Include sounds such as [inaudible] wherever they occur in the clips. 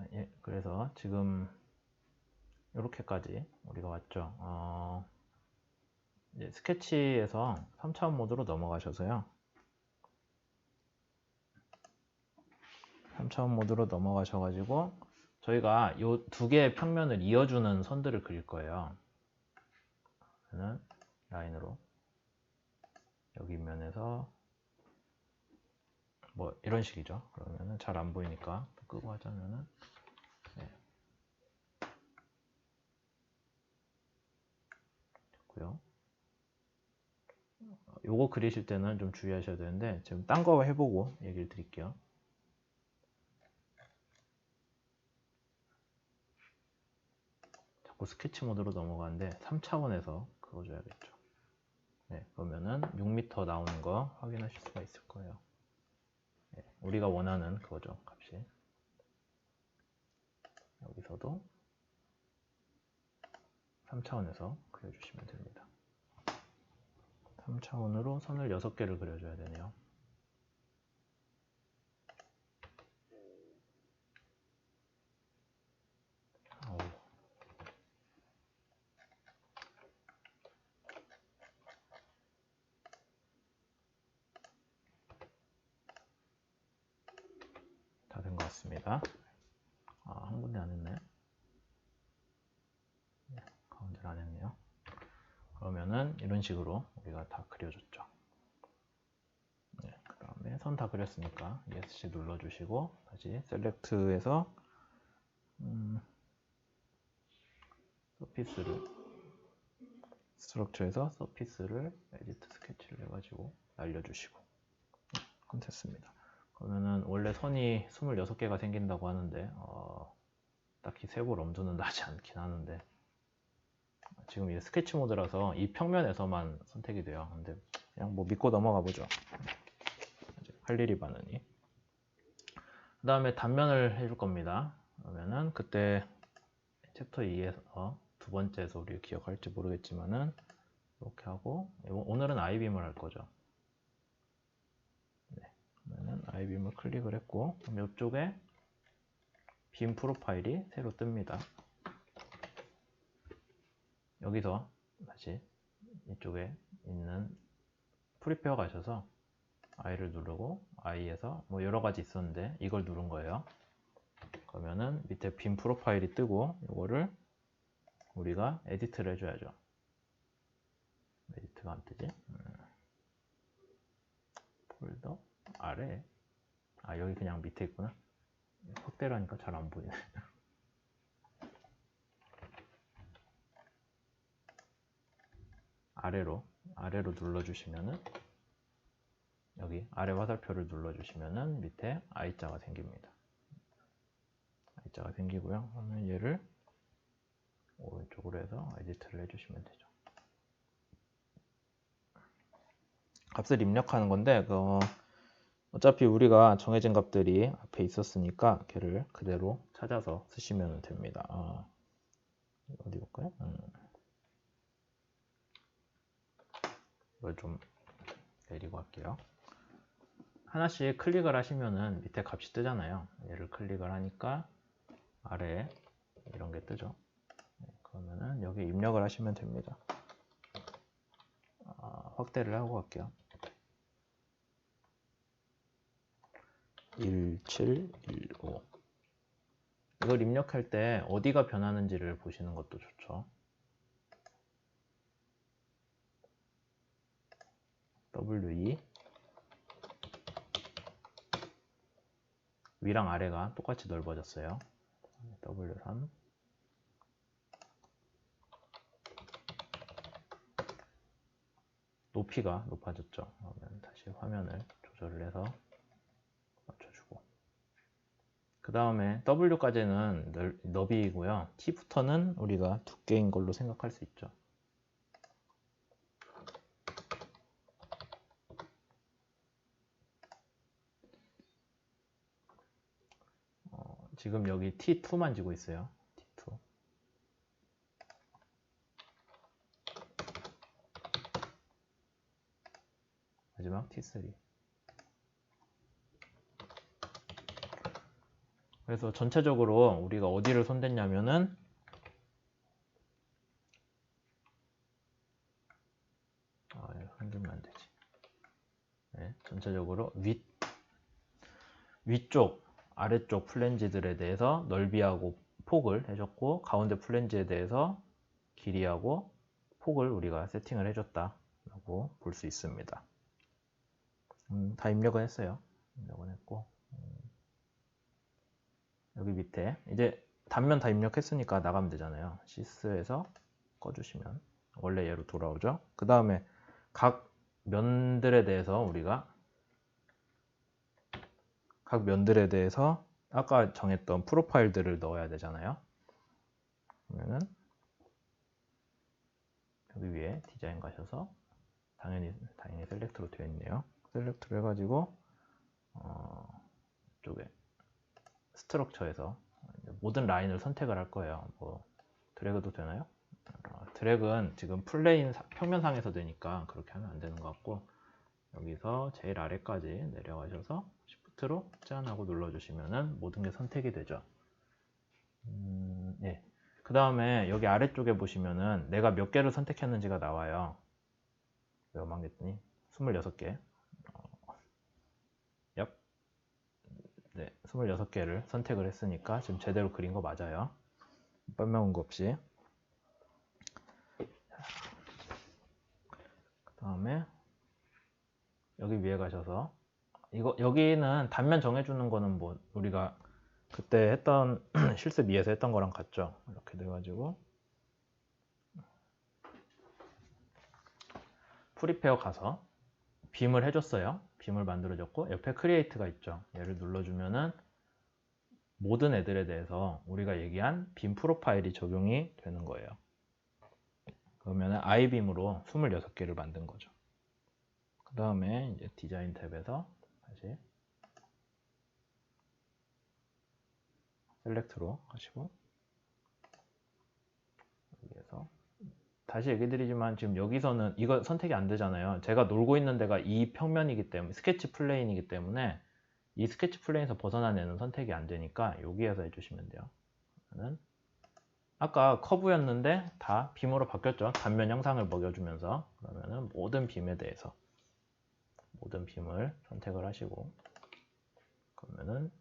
아, 예, 그래서 지금 이렇게까지 우리가 왔죠. 어, 스케치에서 3차원 모드로 넘어가셔서요. 3차원 모드로 넘어가셔가지고 저희가 이 두 개의 평면을 이어주는 선들을 그릴 거예요. 라인으로 여기 면에서 뭐 이런 식이죠. 그러면은 잘 안 보이니까 끄고 하자면은 네. 됐고요. 어, 요거 그리실 때는 좀 주의하셔야 되는데 지금 딴 거 해보고 얘기를 드릴게요. 자꾸 스케치 모드로 넘어가는데 3차원에서 그어줘야겠죠. 네, 그러면은 6m 나오는 거 확인하실 수가 있을 거예요. 네, 우리가 원하는 그거죠, 값이. 여기서도 3차원에서 그려주시면 됩니다. 3차원으로 선을 6개를 그려줘야 되네요. 어우. 다된것 같습니다. 아, 한 군데 안 했네. 네, 가운데를 안 했네요. 그러면은 이런 식으로 우리가 다 그려줬죠. 네, 그 다음에 선 다 그렸으니까 ESC 눌러주시고 다시 셀렉트에서 음, 서피스를 스트럭처에서 서피스를 에디트 스케치를 해가지고 날려주시고 네, 그럼 됐습니다. 그러면은 원래 선이 26개가 생긴다고 하는데 어, 딱히 세골 엄두는 나지 않긴 하는데 지금 이 스케치 모드라서 이 평면에서만 선택이 돼요. 근데 그냥 뭐 믿고 넘어가 보죠. 할 일이 많으니. 그 다음에 단면을 해줄 겁니다. 그러면은 그때 챕터 2에서 두 번째에서 우리 기억할지 모르겠지만은 이렇게 하고 오늘은 아이빔을 할 거죠. 네, 그러면은 아이빔을 클릭을 했고 그럼 이쪽에 빔 프로파일이 새로 뜹니다. 여기서 다시 이쪽에 있는 프리페어 가셔서 I를 누르고 I에서 뭐 여러 가지 있었는데 이걸 누른 거예요. 그러면은 밑에 빔 프로파일이 뜨고 이거를 우리가 에디트를 해줘야죠. 에디트가 안 뜨지? 음. 폴더 아래 아 여기 그냥 밑에 있구나. 확대를 하니까 잘 안 보이네. [laughs] 아래로 아래로 눌러주시면은 여기 아래 화살표를 눌러주시면은 밑에 I자가 생깁니다. I자가 생기고요. 그러면 얘를 오른쪽으로 해서 에디트를 해주시면 되죠. 값을 입력하는 건데 그 어차피 우리가 정해진 값들이 앞에 있었으니까 걔를 그대로 찾아서 쓰시면 됩니다. 아, 어디 볼까요? 음. 이걸 좀 내리고 할게요. 하나씩 클릭을 하시면은 밑에 값이 뜨잖아요. 얘를 클릭을 하니까 아래에 이런 게 뜨죠. 네, 그러면은 여기 입력을 하시면 됩니다. 아, 확대를 하고 갈게요. 1715 이걸 입력할 때 어디가 변하는지를 보시는 것도 좋죠. W2 위랑 아래가 똑같이 넓어졌어요. W3 높이가 높아졌죠. 그러면 다시 화면을 조절을 해서 맞춰주고 그 다음에 W까지는 너비이고요. T부터는 우리가 두께인 걸로 생각할 수 있죠. 지금 여기 T2만 지고 있어요. T2. 마지막 T3. 그래서 전체적으로 우리가 어디를 손댔냐면은 아, 이거 흔들면 안 되지. 네, 전체적으로 윗 위쪽, 아래쪽 플랜지들에 대해서 넓이하고 폭을 해줬고 가운데 플랜지에 대해서 길이하고 폭을 우리가 세팅을 해줬다라고 볼 수 있습니다. 음, 다 입력은 했어요. 입력은 했고 음, 여기 밑에 이제 단면 다 입력했으니까 나가면 되잖아요. 시스에서 꺼주시면 원래 얘로 돌아오죠. 그 다음에 각 면들에 대해서 우리가 각 면들에 대해서 아까 정했던 프로파일들을 넣어야 되잖아요. 그러면은 여기 위에 디자인 가셔서 당연히 당연히 셀렉트로 되어 있네요. 셀렉트로 해가지고 어, 이쪽에 스트럭처에서 모든 라인을 선택을 할 거예요. 뭐 드래그도 되나요? 어, 드래그는 지금 플레인 사- 평면상에서 되니까 그렇게 하면 안 되는 것 같고 여기서 제일 아래까지 내려가셔서 Shift로 짠 하고 눌러주시면은 모든 게 선택이 되죠. 음, 예. 그 다음에 여기 아래쪽에 보시면은 내가 몇 개를 선택했는지가 나와요. 몇만 개더니 26개. 어, 얍. 네, 26개를 선택을 했으니까 지금 제대로 그린 거 맞아요. 빤명한 거 없이. 그 다음에 여기 위에 가셔서 이거 여기는 단면 정해주는 거는 뭐 우리가 그때 했던 [clears throat] 실습 2에서 했던 거랑 같죠. 이렇게 돼가지고 프리페어 가서 빔을 해줬어요. 빔을 만들어줬고 옆에 크리에이트가 있죠. 얘를 눌러주면은 모든 애들에 대해서 우리가 얘기한 빔 프로파일이 적용이 되는 거예요. 그러면 아이빔으로 26개를 만든 거죠. 그 다음에 이제 디자인 탭에서 다시 셀렉트로 하시고 여기에서 다시 얘기 드리지만 지금 여기서는 이거 선택이 안 되잖아요. 제가 놀고 있는 데가 이 평면이기 때문에 스케치 플레인이기 때문에 이 스케치 플레인에서 벗어난 애는 선택이 안 되니까 여기에서 해주시면 돼요. 아까 커브였는데 다 빔으로 바뀌었죠. 단면 형상을 먹여주면서 그러면은 모든 빔에 대해서 모든 빔을 선택을 하시고 그러면은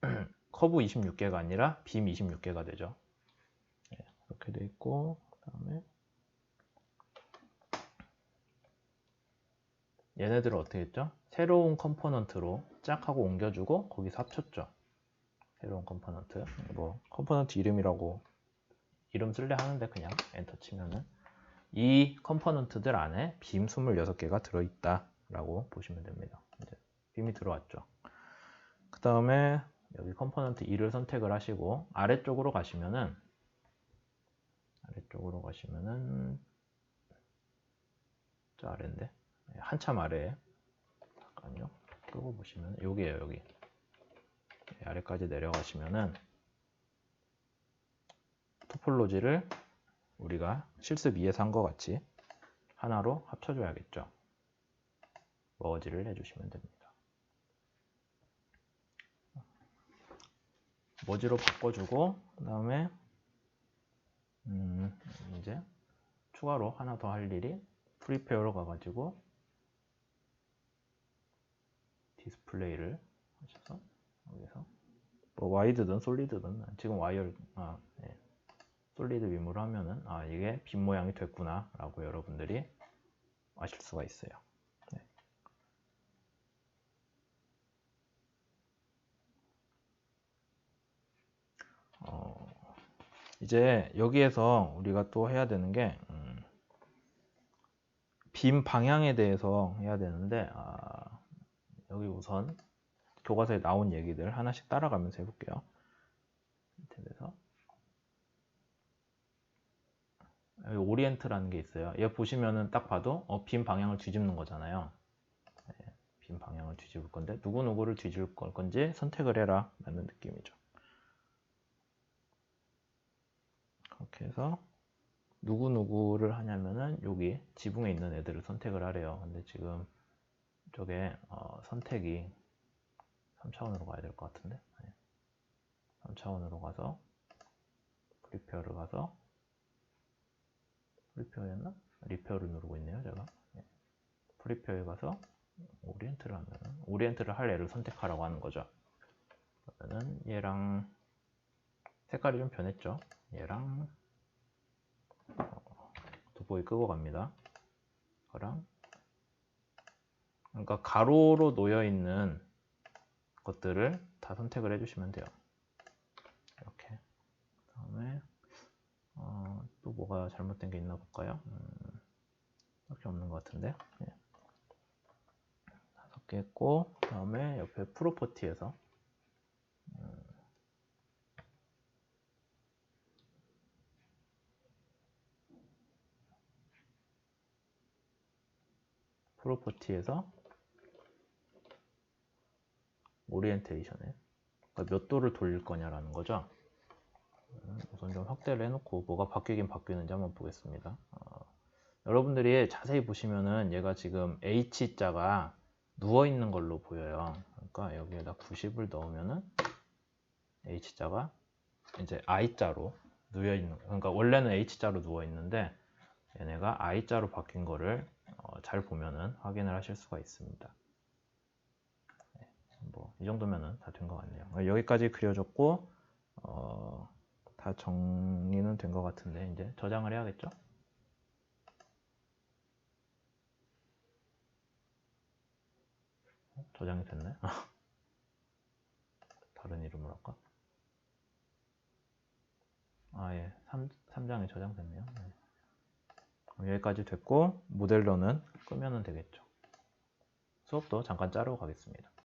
[clears throat] 커브 26개가 아니라 빔 26개가 되죠. 네, 이렇게 돼 있고 그다음에 얘네들을 어떻게 했죠? 새로운 컴포넌트로 짝 하고 옮겨주고 거기서 합쳤죠. 새로운 컴포넌트 뭐 컴포넌트 이름이라고 이름 쓸래 하는데 그냥 엔터 치면은 이 컴포넌트들 안에 빔 26개가 들어있다 라고 보시면 됩니다. 이제 빔이 들어왔죠. 그 다음에 여기 컴포넌트 2를 선택을 하시고 아래쪽으로 가시면은 아래쪽으로 가시면은 저 아래인데 네, 한참 아래에 잠깐요 끄고 보시면 여기에요 여기 네, 아래까지 내려가시면은 토폴로지를 우리가 실습 2에서 한 것 같이 하나로 합쳐줘야겠죠. 머지를 해주시면 됩니다. 머지로 바꿔주고 그 다음에 음, 이제 추가로 하나 더 할 일이 프리페어로 가가지고 디스플레이를 하셔서 여기서 뭐 와이드든 솔리드든 지금 와이어 아, 네. 솔리드 빔으로 하면은 아 이게 빔 모양이 됐구나 라고 여러분들이 아실 수가 있어요. 네. 어, 이제 여기에서 우리가 또 해야 되는 게 음, 빔 방향에 대해서 해야 되는데 아, 여기 우선 교과서에 나온 얘기들 하나씩 따라가면서 해볼게요. 탭에서 여기 오리엔트라는 게 있어요. 얘 보시면은 딱 봐도 어, 빔 방향을 뒤집는 거잖아요. 네, 빔 방향을 뒤집을 건데 누구 누구를 뒤집을 걸 건지 선택을 해라 라는 느낌이죠. 그렇게 해서 누구 누구를 하냐면은 여기 지붕에 있는 애들을 선택을 하래요. 근데 지금 저게 어, 선택이 3차원으로 가야 될 것 같은데. 네. 차원으로 가서 프리페어를 가서 프리페어였나? 리페어를 누르고 있네요 제가 예. 프리페어에 가서 오리엔트를 하면 오리엔트를 할 애를 선택하라고 하는 거죠 그러면은 얘랑 색깔이 좀 변했죠 얘랑 어, 돋보기 끄고 갑니다 그랑 그러니까 가로로 놓여 있는 것들을 다 선택을 해주시면 돼요. 이렇게. 다음에 어, 또 뭐가 잘못된 게 있나 볼까요? 음, 이렇게 없는 것 같은데. 네. 다섯 개 했고 다음에 옆에 프로퍼티에서 음, 프로퍼티에서 오리엔테이션에 그러니까 몇 도를 돌릴 거냐라는 거죠. 음, 우선 좀 확대를 해놓고 뭐가 바뀌긴 바뀌는지 한번 보겠습니다. 어, 여러분들이 자세히 보시면은 얘가 지금 H자가 누워 있는 걸로 보여요. 그러니까 여기에다 90을 넣으면은 H자가 이제 I자로 누워 있는 그러니까 원래는 H자로 누워 있는데 얘네가 I자로 바뀐 거를 어, 잘 보면은 확인을 하실 수가 있습니다. 뭐 이 정도면은 다 된 것 같네요. 여기까지 그려졌고 어, 다 정리는 된 것 같은데 이제 저장을 해야겠죠? 어, 저장이 됐네. [laughs] 다른 이름으로 할까? 아 예, 3, 3장이 저장됐네요. 네. 여기까지 됐고 모델러는 끄면은 되겠죠. 수업도 잠깐 자르고 가겠습니다.